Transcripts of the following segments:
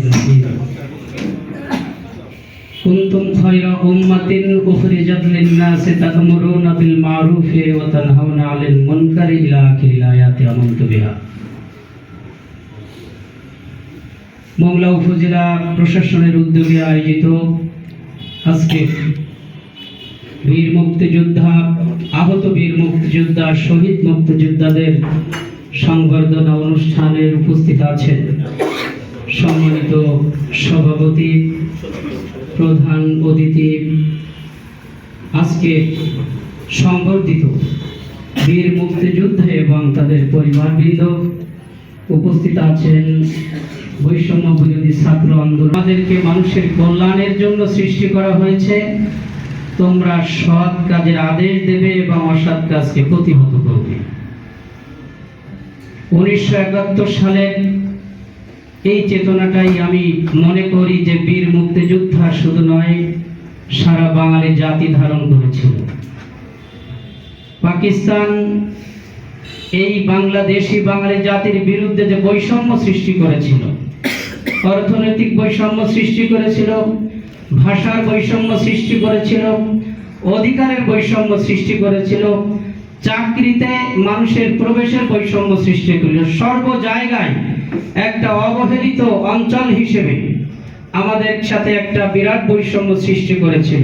الرحيم كنتم خير أمة أخرجت للناس تأمرون بالمعروف وتنهون عن المنكر إلى آخر الآيات آمنت بها মংলা উপজেলা প্রশাসনের উদ্যোগে আয়োজিত আজকে বীর মুক্তিযোদ্ধা আহত বীর মুক্তিযোদ্ধা শহীদ মুক্তিযোদ্ধাদের সংবর্ধনা অনুষ্ঠানের উপস্থিত আছেন সম্মানিত সভাপতি, প্রধান অতিথি, আজকে সংবর্ধিত বীর মুক্তিযুদ্ধে এবং তাদের পরিবারবৃন্দ উপস্থিত আছেন বৈষম্য বিরোধী ছাত্র আন্দোলন। আমাদেরকে মানুষের কল্যাণের জন্য সৃষ্টি করা হয়েছে। তোমরা সৎ কাজের আদেশ দেবে এবং অসৎ কাজকে প্রতিহত করবে। উনিশশো একাত্তর সালের এই চেতনাটাই আমি মনে করি যে বীর মুক্তিযোদ্ধা শুধু নয়, সারা বাঙালি জাতি ধারণ করেছিল। পাকিস্তান এই বাংলাদেশি বাঙালি জাতির বিরুদ্ধে যে বৈষম্য সৃষ্টি করেছিল, অর্থনৈতিক বৈষম্য সৃষ্টি করেছিল, ভাষার বৈষম্য সৃষ্টি করেছিল, অধিকারের বৈষম্য সৃষ্টি করেছিল চাকরিতে মানুষের প্রবেশের বৈষম্য সৃষ্টি করেছিল সর্ব জায়গায় একটা অবহেলিত অঞ্চল হিসেবে আমাদের সাথে একটা বিরাট বৈষম্য সৃষ্টি করেছিল।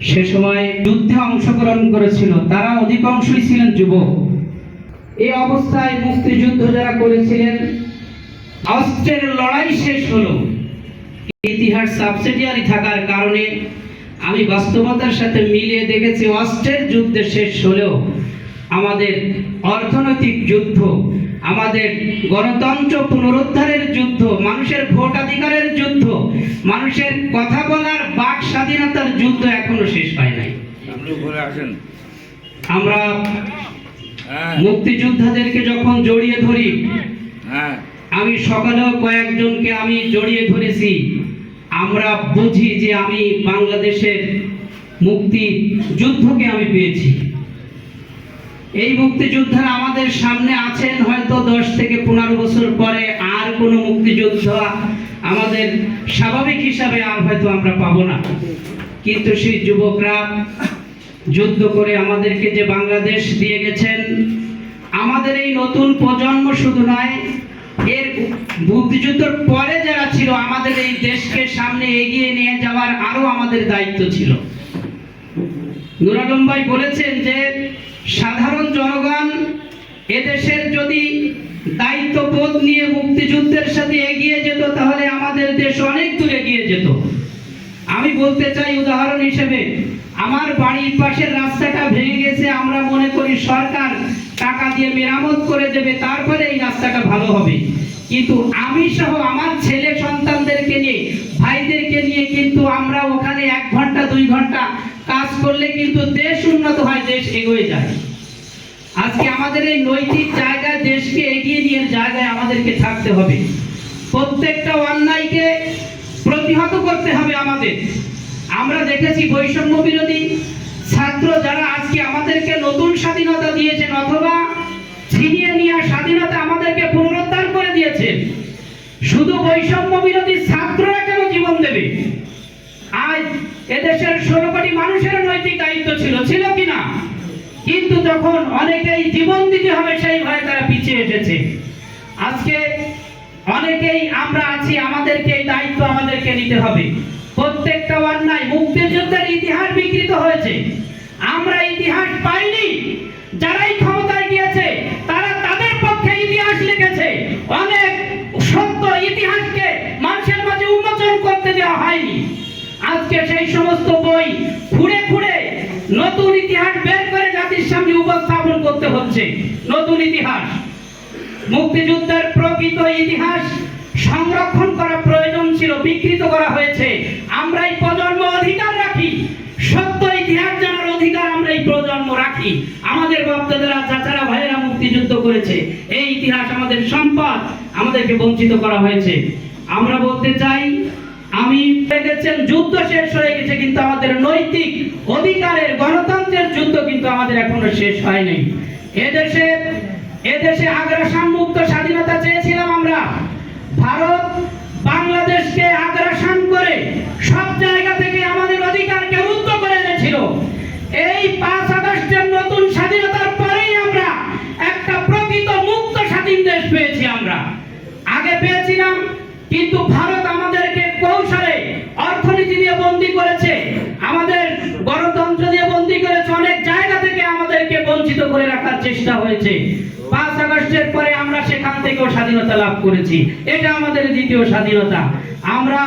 সে সময় যুদ্ধে অংশগ্রহণ করেছিল। তারা অধিকাংশই ছিলেন যুবক। এই অবস্থায় মুক্তিযুদ্ধ যারা করেছিলেন, অস্ত্রের লড়াই শেষ হলো। ইতিহাস সাবসিডিয়ারি থাকার কারণে আমি বাস্তবতার সাথে মিলিয়ে দেখেছি, অস্ত্রের যুদ্ধে শেষ হলেও আমাদের অর্থনৈতিক যুদ্ধ আমাদের গণতন্ত্র পুনরুদ্ধারের যুদ্ধ মানুষের ভোটাধিকারের যুদ্ধ মানুষের কথা বলার বাক স্বাধীনতার যুদ্ধ এখনও শেষ হয় নাই। আমরা হ্যাঁ। মুক্তিযোদ্ধাদেরকে যখন জড়িয়ে ধরি হ্যাঁ। আমি সকালেও কয়েকজনকে আমি জড়িয়ে ধরেছি। আমরা বুঝি যে আমি বাংলাদেশের মুক্তি যুদ্ধকে আমি পেয়েছি। এই মুক্তিযোদ্ধারা আমাদের সামনে আছেন, হয়তো দশ থেকে পনেরো বছর পরে আর কোনো মুক্তিযুদ্ধ আমাদের স্বাভাবিক হিসাবে আর হয়তো আমরা পাবো না। কিন্তু সেই যুবকরা যুদ্ধ করে আমাদেরকে যে বাংলাদেশ দিয়ে গেছেন, আমাদের এই নতুন প্রজন্ম শুধু নয়, এর মুক্তিযুদ্ধের পরে যারা ছিল, আমাদের এই দেশকে সামনে এগিয়ে নিয়ে যাওয়ার আরও আমাদের দায়িত্ব ছিল। নুরালম ভাই বলেছেন যে সাধারণ জনগণ, এদেশের যদি দায়িত্ববোধ নিয়ে মুক্তিযুদ্ধের সাথে এগিয়ে যেত, তাহলে আমাদের দেশ অনেক দূর এগিয়ে যেত। আমি বলতে চাই উদাহরণ হিসেবে, আমার বাড়ির পাশের রাস্তাটা ভেঙে গেছে, আমরা মনে করি সরকার টাকা দিয়ে মেরামত করে দেবে, তারপরে এই রাস্তাটা ভালো হবে। কিন্তু আমি সহ আমার ছেলে সন্তানদেরকে নিয়ে, ভাইদেরকে নিয়ে কিন্তু আমরা ওখানে এক ঘণ্টা, দুই ঘণ্টা কাজ করলে কিন্তু দেশ হয় দেশ এগিয়ে যায়। আজকে আমাদের এই নৈতিক জায়গায় দেশকে এগিয়ে নিয়ে জায়গায় আমাদেরকে থাকতে হবে। প্রত্যেকটা অন্যায়কে প্রতিহত করতে হবে আমাদের। আমরা দেখেছি বৈষম্য বিরোধী ছাত্র যারা আজকে আমাদেরকে নতুন স্বাধীনতা দিয়েছেন অথবা ছিনিয়ে নেওয়া স্বাধীনতা আমাদেরকে পুনরুদ্ধার করে দিয়েছেন শুধু বৈষম্য বিরোধী ছাত্ররা কেন জীবন দেবে? আজ এদেশের ষোলো কোটি মানুষের নৈতিক দায়িত্ব ছিল ছিল কিনা? কিন্তু যখন অনেকেই জীবন দিতে হবে সেই ভয়ে তারা পিছিয়ে এসেছে। আজকে অনেকেই আমরা আছি, আমাদেরকে এই দায়িত্ব আমাদেরকে নিতে হবে। প্রত্যেকটা অন্যায় মুক্তিযুদ্ধের ইতিহাস বিকৃত হয়েছে। আমরা ইতিহাস পাইনি। যারাই ক্ষমতায় গিয়েছে, তারা তাদের পক্ষে ইতিহাস লিখেছে। অনেক সত্য ইতিহাসকে মানুষের মাঝে উন্মোচন করতে দেওয়া হয়নি। আজকে সেই সমস্ত বই খুঁড়ে খুঁড়ে নতুন ইতিহাস বের করে জাতির সামনে উপস্থাপন করতে হচ্ছে। নতুন ইতিহাস। মুক্তিযুদ্ধের প্রকৃত ইতিহাস সংরক্ষণ করা প্রয়োজন ছিল, বিকৃত করা হয়েছে। আমরা এই প্রজন্ম অধিকার রাখি। সত্য ইতিহাস জানার অধিকার আমরা এই প্রজন্ম রাখি। আমাদের বক্তাদেরা চাচারা ভাইয়েরা মুক্তিযুদ্ধ করেছে। এই ইতিহাস আমাদের সম্পদ, আমাদেরকে বঞ্চিত করা হয়েছে। আমরা বলতে চাই আমি দেখেছেন, যুদ্ধ শেষ হয়ে গেছে, কিন্তু আমাদের নৈতিক অধিকারের গণতন্ত্রের যুদ্ধ কিন্তু আমাদের এখনও শেষ হয়নি। এদেশে এদেশে আগ্রাসন মুক্ত স্বাধীনতা চেয়েছিলাম আমরা। ভারত বাংলাদেশকে আগ্রাসন করে সব জায়গা থেকে আমাদের অধিকারকে রুদ্ধ করে এনেছিল। এই পাঁচ আগস্টের নতুন স্বাধীনতার পরেই আমরা একটা প্রকৃত মুক্ত স্বাধীন দেশ পেয়েছি আমরা। আগে পেয়েছিলাম, কিন্তু ভারত চেষ্টা হয়েছে। পাঁচ আগস্টের পরে আমরা সেখান থেকেও স্বাধীনতা লাভ করেছি। এটা আমাদের দ্বিতীয় স্বাধীনতা। আমরা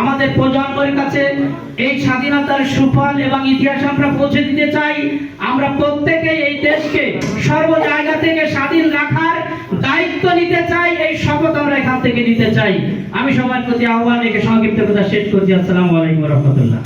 আমাদের প্রজন্মের কাছে এই স্বাধীনতার সুফল এবং ইতিহাস আমরা পৌঁছে দিতে চাই। আমরা প্রত্যেকেই এই দেশকে সর্ব জায়গা থেকে স্বাধীন রাখার দায়িত্ব নিতে চাই। এই শপথ আমরা এখান থেকে নিতে চাই। আমি সবার প্রতি আহ্বান রেখে সংক্ষিপ্ত কথা শেষ করছি। আসসালামু আলাইকুম রহমতুল্লাহ।